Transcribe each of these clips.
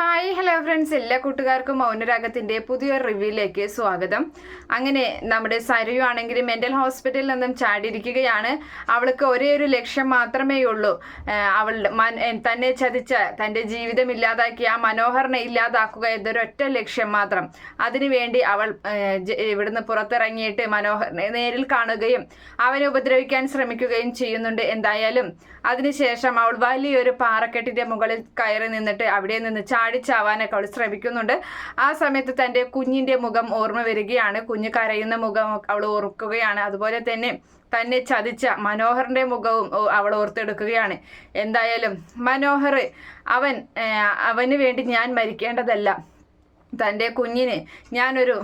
Hi hello friends എല്ലാ കൂട്ടുകാർക്കും മൗനരാഗത്തിന്റെ പുതിയൊരു റിവ്യൂയിലേക്ക് സ്വാഗതം. അങ്ങനെ നമ്മുടെ സരയു ആണെങ്കിൽ മെന്റൽ ഹോസ്പിറ്റലിൽ നിന്നും ചാടിയിരിക്കുകയാണ്. അവൾക്ക് ഒരേ ഒരു ലക്ഷ്യം മാത്രമേ ഉള്ളൂ. അവളുടെ തന്നെ ചതിച്ച തന്റെ ജീവിതം ഇല്ലാതാക്കി ആ മനോഹരനെ ഇല്ലാതാക്കുക എന്നൊരൊറ്റ ലക്ഷ്യം മാത്രം. അതിനുവേണ്ടി അവൾ ഇവിടുന്ന് പുറത്തിറങ്ങിയിട്ട് മനോഹരനെ നേരിൽ കാണുകയും അവനെ ഉപദ്രവിക്കാൻ ശ്രമിക്കുകയും ചെയ്യുന്നുണ്ട്. എന്തായാലും അതിനുശേഷം അവൾ വലിയൊരു പാറക്കെട്ടിന്റെ മുകളിൽ കയറി നിന്നിട്ട് അവിടെ നിന്ന് ചാടിച്ചാവാനൊക്കെ അവൾ ശ്രമിക്കുന്നുണ്ട്. ആ സമയത്ത് തന്റെ കുഞ്ഞിന്റെ മുഖം ഓർമ്മ വരികയാണ്. കുഞ്ഞ് കരയുന്ന മുഖം അവൾ ഓർക്കുകയാണ്. അതുപോലെ തന്നെ തന്നെ ചതിച്ച മനോഹറിന്റെ മുഖവും അവൾ ഓർത്തെടുക്കുകയാണ്. എന്തായാലും മനോഹർ അവൻ അവന് വേണ്ടി ഞാൻ മരിക്കേണ്ടതല്ല. തന്റെ കുഞ്ഞിന് ഞാനൊരു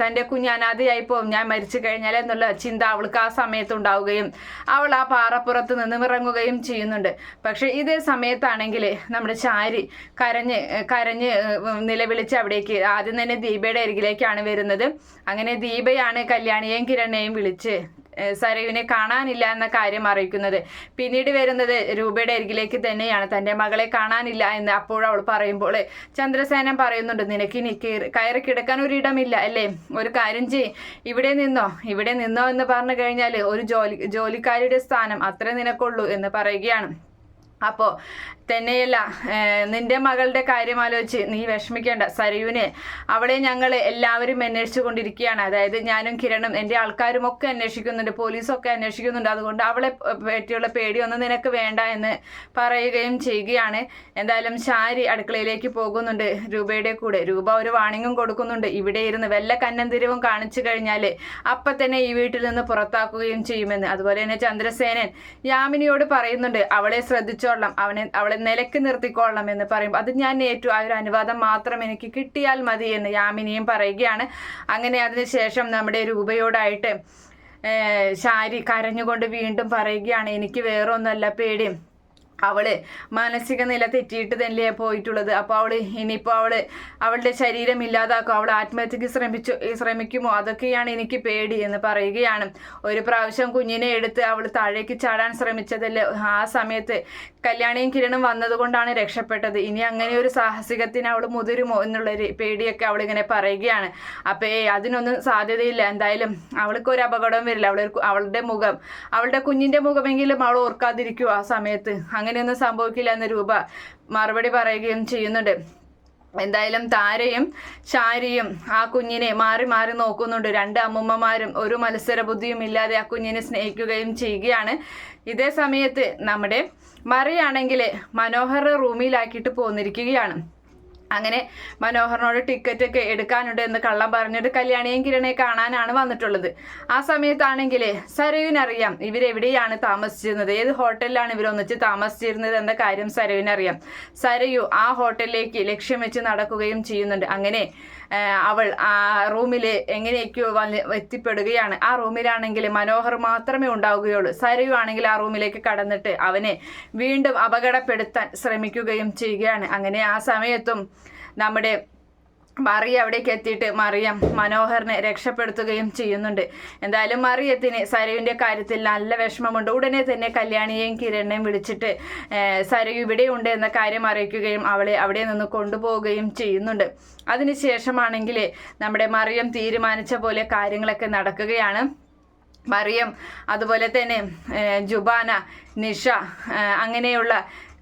തന്റെ കുഞ്ഞ് അനാഥയായി പോകും. ഞാൻ മരിച്ചു കഴിഞ്ഞാൽ എന്നുള്ള ചിന്ത അവൾക്ക് ആ സമയത്ത് ഉണ്ടാവുകയും അവൾ ആ പാറപ്പുറത്ത് നിന്ന് ഇറങ്ങുകയും ചെയ്യുന്നുണ്ട്. പക്ഷെ ഇതേ സമയത്താണെങ്കിൽ നമ്മുടെ ചാരി കരഞ്ഞ് കരഞ്ഞ് നിലവിളിച്ച് അവിടേക്ക് ആദ്യം തന്നെ ദീപയുടെ അരികിലേക്കാണ് വരുന്നത്. അങ്ങനെ ദീപയാണ് കല്യാണിയെയും കിരണിനെയും വിളിച്ച് സരയുവിനെ കാണാനില്ല എന്ന കാര്യം അറിയിക്കുന്നത്. പിന്നീട് വരുന്നത് രൂപയുടെ അരികിലേക്ക് തന്നെയാണ്. തന്റെ മകളെ കാണാനില്ല എന്ന് അപ്പോൾ അവൾ പറയുമ്പോൾ ചന്ദ്രസേനൻ പറയുന്നുണ്ട് നിനക്ക് ഇനി കയറി കിടക്കാൻ ഒരിടമില്ല അല്ലേ? ഒരു കാര്യം ചെയ് ഇവിടെ നിന്നോ? ഇവിടെ നിന്നോ എന്ന് പറഞ്ഞു കഴിഞ്ഞാൽ ഒരു ജോലി ജോലിക്കാരിയുടെ സ്ഥാനം അത്രേ നിനക്കുള്ളൂ എന്ന് പറയുകയാണ്. അപ്പോൾ തന്നെയല്ല നിന്റെ മകളുടെ കാര്യം ആലോചിച്ച് നീ വിഷമിക്കേണ്ട. സരയുവിനെ അവളെ ഞങ്ങൾ എല്ലാവരും അന്വേഷിച്ചു കൊണ്ടിരിക്കുകയാണ്. അതായത് ഞാനും കിരണും എന്റെ ആൾക്കാരും ഒക്കെ അന്വേഷിക്കുന്നുണ്ട്. പോലീസൊക്കെ അന്വേഷിക്കുന്നുണ്ട്. അതുകൊണ്ട് അവളെ പറ്റിയുള്ള പേടിയൊന്നും നിനക്ക് വേണ്ട എന്ന് പറയുകയും ചെയ്യുകയാണ്. എന്തായാലും ശാരി അടുക്കളയിലേക്ക് പോകുന്നുണ്ട് രൂപയുടെ കൂടെ. രൂപ ഒരു വാണിങ്ങും കൊടുക്കുന്നുണ്ട്. ഇവിടെ ഇരുന്ന് വല്ല കന്നന്തിരവും കാണിച്ചു കഴിഞ്ഞാൽ അപ്പം തന്നെ ഈ വീട്ടിൽ നിന്ന് പുറത്താക്കുകയും ചെയ്യുമെന്ന്. അതുപോലെ തന്നെ ചന്ദ്രസേനൻ യാമിനിയോട് പറയുന്നുണ്ട്. അവളെ ശ്രദ്ധിച്ചോളാം അവനെ അവളെ നിലയ്ക്ക് നിർത്തിക്കൊള്ളണം എന്ന് പറയും അത് ഞാൻ ഏറ്റു ആ ഒരു അനുവാദം മാത്രം എനിക്ക് കിട്ടിയാൽ മതി എന്ന് യാമിനിയും പറയുകയാണ്. അങ്ങനെ അതിനുശേഷം നമ്മുടെ രൂപയോടായിട്ട് ശാരി കരഞ്ഞുകൊണ്ട് വീണ്ടും പറയുകയാണ് എനിക്ക് വേറൊന്നല്ല പേടി. അവൾ മാനസിക നില തെറ്റിയിട്ട് തന്നെ പോയിട്ടുള്ളത്. അപ്പോൾ അവൾ ഇനിയിപ്പോൾ അവൾ അവളുടെ ശരീരം ഇല്ലാതാക്കും. അവൾ ആത്മഹത്യക്ക് ശ്രമിച്ചു ശ്രമിക്കുമോ? അതൊക്കെയാണ് എനിക്ക് പേടി എന്ന് പറയുകയാണ്. ഒരു പ്രാവശ്യം കുഞ്ഞിനെ എടുത്ത് അവൾ താഴേക്ക് ചാടാൻ ശ്രമിച്ചതല്ലേ? ആ സമയത്ത് കല്യാണിയും കിരണും വന്നതുകൊണ്ടാണ് രക്ഷപ്പെട്ടത്. ഇനി അങ്ങനെ ഒരു സാഹസികത്തിന് അവൾ മുതിരുമോ എന്നുള്ളൊരു പേടിയൊക്കെ അവളിങ്ങനെ പറയുകയാണ്. അപ്പോൾ ഏ അതിനൊന്നും സാധ്യതയില്ല. എന്തായാലും അവൾക്ക് ഒരു അപകടവും വരില്ല. അവളൊരു അവളുടെ മുഖം അവളുടെ കുഞ്ഞിന്റെ മുഖമെങ്കിലും അവൾ ഓർക്കാതിരിക്കുമോ ആ സമയത്ത്. അങ്ങനെയൊന്നും സംഭവിക്കില്ല എന്ന് രൂപ മറുപടി പറയുകയും ചെയ്യുന്നുണ്ട്. എന്തായാലും താരയും ശാരിയും ആ കുഞ്ഞിനെ മാറി മാറി നോക്കുന്നുണ്ട്. രണ്ട് അമ്മുമ്മമാരും ഒരു മത്സര ബുദ്ധിയും ഇല്ലാതെ ആ കുഞ്ഞിനെ സ്നേഹിക്കുകയും ചെയ്യുകയാണ്. ഇതേ സമയത്ത് നമ്മുടെ മറിയാണെങ്കിൽ മനോഹർ റൂമിലാക്കിയിട്ട് പോന്നിരിക്കുകയാണ്. അങ്ങനെ മനോഹറിനോട് ടിക്കറ്റ് ഒക്കെ എടുക്കാനുണ്ട് എന്ന് കള്ളം പറഞ്ഞിട്ട് കല്യാണിയും കിരണയെ കാണാനാണ് വന്നിട്ടുള്ളത്. ആ സമയത്താണെങ്കിൽ സരയുവിനറിയാം ഇവരെവിടെയാണ് താമസിച്ചിരുന്നത്. ഏത് ഹോട്ടലിലാണ് ഇവരൊന്നിച്ച് താമസിച്ചിരുന്നത് എന്ന കാര്യം സരയുവിനറിയാം സരയു ആ ഹോട്ടലിലേക്ക് ലക്ഷ്യം വെച്ച് നടക്കുകയും ചെയ്യുന്നുണ്ട്. അങ്ങനെ അവൾ ആ റൂമിൽ എങ്ങനെയൊക്കെയോ വന്ന് എത്തിപ്പെടുകയാണ്. ആ റൂമിലാണെങ്കിൽ മനോഹർ മാത്രമേ ഉണ്ടാവുകയുള്ളൂ. സരയു ആണെങ്കിൽ ആ റൂമിലേക്ക് കടന്നിട്ട് അവനെ വീണ്ടും അപകടപ്പെടുത്താൻ ശ്രമിക്കുകയും ചെയ്യുകയാണ്. അങ്ങനെ ആ സമയത്തും നമ്മുടെ മറിയ അവിടേക്ക് എത്തിയിട്ട് മറിയം മനോഹറിനെ രക്ഷപ്പെടുത്തുകയും ചെയ്യുന്നുണ്ട്. എന്തായാലും മറിയത്തിന് സരയുവിന്റെ കാര്യത്തിൽ നല്ല വിഷമമുണ്ട്. ഉടനെ തന്നെ കല്യാണിയെയും കിരണിനെയും വിളിച്ചിട്ട് സരയു ഇവിടെ ഉണ്ട് എന്ന കാര്യം അറിയിക്കുകയും അവളെ അവിടെ നിന്ന് കൊണ്ടുപോവുകയും ചെയ്യുന്നുണ്ട്. അതിനുശേഷമാണെങ്കിൽ നമ്മുടെ മറിയം തീരുമാനിച്ച പോലെ കാര്യങ്ങളൊക്കെ നടക്കുകയാണ്. മറിയം അതുപോലെ തന്നെ ജുബാന നിഷ അങ്ങനെയുള്ള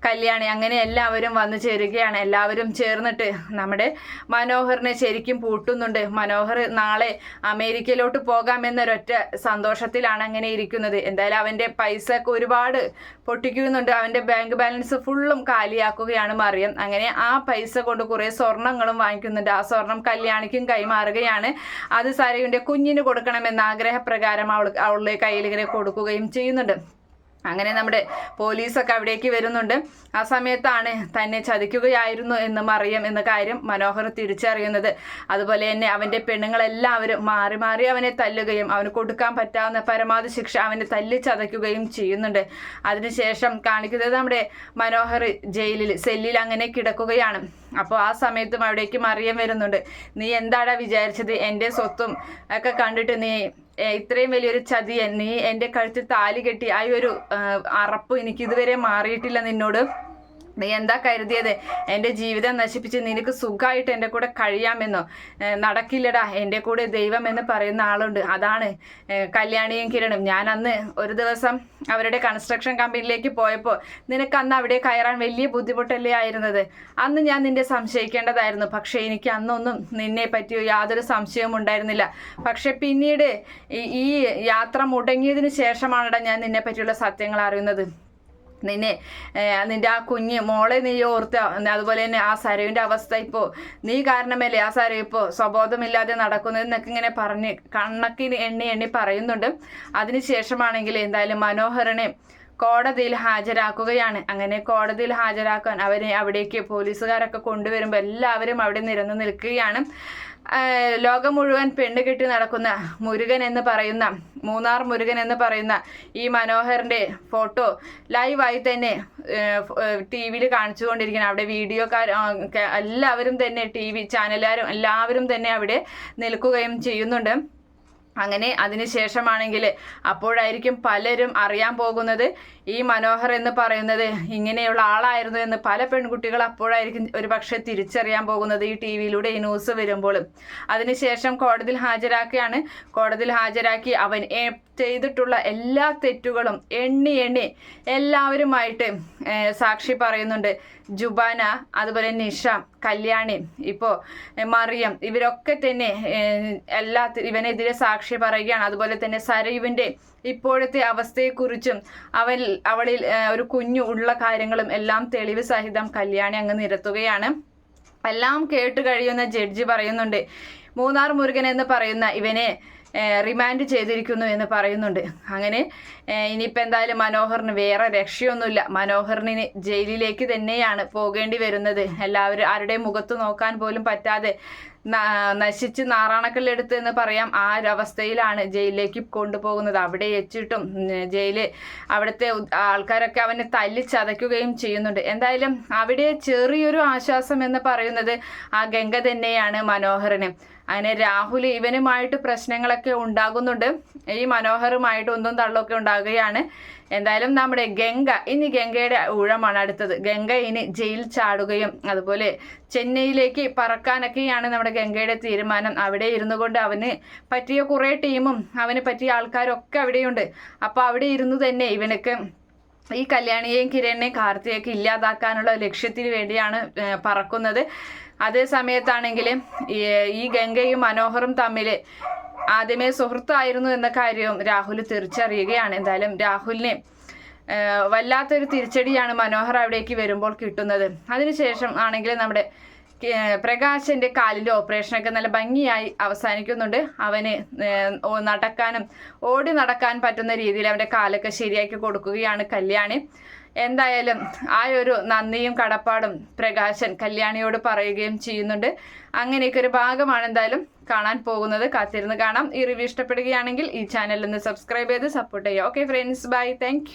കല്യാണി അങ്ങനെ എല്ലാവരും വന്നു ചേരുകയാണ്. എല്ലാവരും ചേർന്നിട്ട് നമ്മുടെ മനോഹറിനെ ശരിക്കും പൂട്ടുന്നുണ്ട്. മനോഹർ നാളെ അമേരിക്കയിലോട്ട് പോകാമെന്നൊരൊറ്റ സന്തോഷത്തിലാണ് അങ്ങനെ ഇരിക്കുന്നത്. എന്തായാലും അവന്റെ പൈസ ഒക്കെ ഒരുപാട് പൊട്ടിക്കുന്നുണ്ട്. അവന്റെ ബാങ്ക് ബാലൻസ് ഫുള്ളും കാലിയാക്കുകയാണ് മറിയം. അങ്ങനെ ആ പൈസ കൊണ്ട് കുറേ സ്വർണങ്ങളും വാങ്ങിക്കുന്നുണ്ട്. ആ സ്വർണം കല്യാണിക്കും കൈമാറുകയാണ്. അത് സാരയുടെ കുഞ്ഞിന് കൊടുക്കണമെന്ന ആഗ്രഹപ്രകാരം അവൾ അവളുടെ കയ്യിൽ ഇങ്ങനെ കൊടുക്കുകയും ചെയ്യുന്നുണ്ട്. അങ്ങനെ നമ്മുടെ പോലീസൊക്കെ അവിടേക്ക് വരുന്നുണ്ട്. ആ സമയത്താണ് തന്നെ ചതിക്കുകയായിരുന്നു എന്ന് മറിയം എന്ന കാര്യം മനോഹർ തിരിച്ചറിയുന്നത്. അതുപോലെ തന്നെ അവന്റെ പെണ്ണുങ്ങളെല്ലാവരും മാറി മാറി അവനെ തല്ലുകയും അവന് കൊടുക്കാൻ പറ്റാവുന്ന പരമാവധി ശിക്ഷ അവനെ തല്ലി ചതയ്ക്കുകയും ചെയ്യുന്നുണ്ട്. അതിനുശേഷം കാണിക്കുന്നത് നമ്മുടെ മനോഹർ ജയിലിൽ സെല്ലിൽ അങ്ങനെ കിടക്കുകയാണ്. അപ്പോൾ ആ സമയത്തും അവിടേക്ക് മറിയം വരുന്നുണ്ട്. നീ എന്താടാ വിചാരിച്ചത്? എന്റെ സ്വത്തും ഒക്കെ കണ്ടിട്ട് നീ ഇത്രയും വലിയൊരു ചതി നീ എന്റെ കഴുത്തിൽ താലി കെട്ടി ആ ഒരു അറപ്പ് എനിക്ക് ഇതുവരെ മാറിയിട്ടില്ല നിന്നോട്. നീ എന്താ കരുതിയത്? എന്റെ ജീവിതം നശിപ്പിച്ച് നിനക്ക് സുഖമായിട്ട് എന്റെ കൂടെ കഴിയാമെന്നോ? നടക്കില്ലടാ. എന്റെ കൂടെ ദൈവം എന്ന് പറയുന്ന ആളുണ്ട്. അതാണ് കല്യാണിയും കിരണും. ഞാൻ അന്ന് ഒരു ദിവസം അവരുടെ കൺസ്ട്രക്ഷൻ കമ്പനിയിലേക്ക് പോയപ്പോൾ നിനക്ക് അന്ന് അവിടെ കയറാൻ വലിയ ബുദ്ധിമുട്ടല്ലേ ആയിരുന്നത്? അന്ന് ഞാൻ നിന്നെ സംശയിക്കേണ്ടതായിരുന്നു. പക്ഷേ എനിക്ക് അന്നൊന്നും നിന്നെ പറ്റിയോ യാതൊരു സംശയവും ഉണ്ടായിരുന്നില്ല. പക്ഷെ പിന്നീട് ഈ യാത്ര മുടങ്ങിയതിന് ശേഷമാണടാ ഞാൻ നിന്നെ പറ്റിയുള്ള സത്യങ്ങൾ അറിയുന്നത്. നിന്നെ നിന്റെ ആ കുഞ്ഞ് മോളെ നീ ഓർത്ത അതുപോലെ തന്നെ ആ സരവിന്റെ അവസ്ഥ ഇപ്പോൾ നീ കാരണമല്ലേ ആ സര ഇപ്പോൾ സ്വബോധമില്ലാതെ നടക്കുന്നത് എന്നൊക്കെ ഇങ്ങനെ പറഞ്ഞ് കണ്ണക്കി എണ്ണി എണ്ണി പറയുന്നുണ്ട്. അതിനുശേഷമാണെങ്കിൽ എന്തായാലും മനോഹരനെ കോടതിയിൽ ഹാജരാക്കുകയാണ്. അങ്ങനെ കോടതിയിൽ ഹാജരാക്കാൻ അവരെ അവിടേക്ക് പോലീസുകാരൊക്കെ കൊണ്ടുവരുമ്പോൾ എല്ലാവരും അവിടെ നിരന്ന് നിൽക്കുകയാണ്. ലോകം മുഴുവൻ പെണ്ണ് കെട്ടി നടക്കുന്ന മുരുകൻ എന്ന് പറയുന്ന മൂന്നാർ മുരുകൻ എന്ന് പറയുന്ന ഈ മനോഹറിന്റെ ഫോട്ടോ ലൈവായി തന്നെ ടി വിയിൽ കാണിച്ചുകൊണ്ടിരിക്കണം അവിടെ വീഡിയോക്കാർ എല്ലാവരും തന്നെ ടി വി ചാനലുകാരും എല്ലാവരും തന്നെ അവിടെ നിൽക്കുകയും ചെയ്യുന്നുണ്ട്. അങ്ങനെ അതിനുശേഷമാണെങ്കിൽ അപ്പോഴായിരിക്കും പലരും അറിയാൻ പോകുന്നത്. ഈ മനോഹർ എന്ന് പറയുന്നത് ഇങ്ങനെയുള്ള ആളായിരുന്നു എന്ന് പല പെൺകുട്ടികൾ അപ്പോഴായിരിക്കും ഒരു പക്ഷേ തിരിച്ചറിയാൻ പോകുന്നത് ഈ ടി വിയിലൂടെ ഈ ന്യൂസ് വരുമ്പോഴും അതിനുശേഷം കോടതിയിൽ ഹാജരാക്കുകയാണ്. കോടതിയിൽ ഹാജരാക്കി അവൻ ചെയ്തിട്ടുള്ള എല്ലാ തെറ്റുകളും എണ്ണി എണ്ണി എല്ലാവരുമായിട്ട് സാക്ഷി പറയുന്നുണ്ട്. ജുബാന അതുപോലെ നിഷ കല്യാണി ഇപ്പോൾ മറിയം ഇവരൊക്കെ തന്നെ എല്ലാ ഇവനെതിരെ സാക്ഷി പറയുകയാണ്. അതുപോലെ തന്നെ സരയുവിന്റെ ഇപ്പോഴത്തെ അവസ്ഥയെക്കുറിച്ചും അവൽ അവളിൽ ഒരു കുഞ്ഞു ഉള്ള കാര്യങ്ങളും എല്ലാം തെളിവ് സഹിതം കല്യാണി അങ്ങ് നിരത്തുകയാണ്. എല്ലാം കേട്ട് കഴിയുന്ന ജഡ്ജി പറയുന്നുണ്ട് മൂന്നാർ മുരുകൻ എന്ന് പറയുന്ന ഇവനെ റിമാൻഡ് ചെയ്തിരിക്കുന്നു എന്ന് പറയുന്നുണ്ട്. അങ്ങനെ ഇനിയിപ്പോൾ എന്തായാലും മനോഹറിന് വേറെ രക്ഷയൊന്നുമില്ല. മനോഹറിന് ജയിലിലേക്ക് തന്നെയാണ് പോകേണ്ടി വരുന്നത്. എല്ലാവരും ആരുടെയും മുഖത്ത് നോക്കാൻ പോലും പറ്റാതെ നശിച്ച് നാറാണക്കല്ലെടുത്ത് എന്ന് പറയാം ആ ഒരവസ്ഥയിലാണ് ജയിലിലേക്ക് കൊണ്ടുപോകുന്നത്. അവിടെ എച്ചിട്ടും ജയിൽ അവിടുത്തെ ആൾക്കാരൊക്കെ അവനെ തല്ലി ചതയ്ക്കുകയും ചെയ്യുന്നുണ്ട്. എന്തായാലും അവിടെ ചെറിയൊരു ആശ്വാസം എന്ന് പറയുന്നത് ആ ഗംഗ തന്നെയാണ് മനോഹറിന്. അങ്ങനെ രാഹുൽ ഇവനുമായിട്ട് പ്രശ്നങ്ങളൊക്കെ ഉണ്ടാകുന്നുണ്ട്. ഈ മനോഹറുമായിട്ട് ഒന്നും തള്ളൊക്കെ ഉണ്ടാകുകയാണ്. എന്തായാലും നമ്മുടെ ഗംഗ ഇനി ഗംഗയുടെ ഊഴമാണ് അടുത്തത്. ഗംഗ ഇനി ജയിൽ ചാടുകയും അതുപോലെ ചെന്നൈയിലേക്ക് പറക്കാനൊക്കെയാണ് നമ്മുടെ ഗംഗയുടെ തീരുമാനം. അവിടെ ഇരുന്നു കൊണ്ട് അവന് പറ്റിയ കുറേ ടീമും അവന് പറ്റിയ ആൾക്കാരൊക്കെ അവിടെയുണ്ട്. അപ്പോൾ അവിടെ ഇരുന്നു തന്നെ ഇവനക്ക് ഈ കല്യാണിയെയും കിരണിനെയും കാർത്തിയൊക്കെ ഇല്ലാതാക്കാനുള്ള ലക്ഷ്യത്തിന് വേണ്ടിയാണ് പറക്കുന്നത്. അതേ സമയത്താണെങ്കിൽ ഈ ഗംഗയും മനോഹറും തമ്മിൽ ആദ്യമേ സുഹൃത്തായിരുന്നു എന്ന കാര്യവും രാഹുൽ തിരിച്ചറിയുകയാണ്. എന്തായാലും രാഹുലിനെ വല്ലാത്തൊരു തിരിച്ചടിയാണ് മനോഹർ അവിടേക്ക് വരുമ്പോൾ കിട്ടുന്നത്. അതിനുശേഷം ആണെങ്കിൽ നമ്മുടെ ഏഹ്, കാലിലെ ഓപ്പറേഷൻ ഓപ്പറേഷനൊക്കെ നല്ല ഭംഗിയായി അവസാനിക്കുന്നുണ്ട്. അവന് നടക്കാനും ഓടി നടക്കാൻ പറ്റുന്ന രീതിയിൽ അവന്റെ കാലൊക്കെ ശരിയാക്കി കൊടുക്കുകയാണ് കല്യാണി. എന്തായാലും ആ ഒരു നന്ദിയും കടപ്പാടും പ്രകാശൻ കല്യാണിയോട് പറയുകയും ചെയ്യുന്നുണ്ട്. അങ്ങനെയൊക്കെ ഒരു ഭാഗമാണ് എന്തായാലും കാണാൻ പോകുന്നത്. കാത്തിരുന്ന് കാണാം. ഈ റിവ്യൂ ഇഷ്ടപ്പെടുകയാണെങ്കിൽ ഈ ചാനൽ ഒന്ന് സബ്സ്ക്രൈബ് ചെയ്ത് സപ്പോർട്ട് ചെയ്യുക. Okay friends bye thank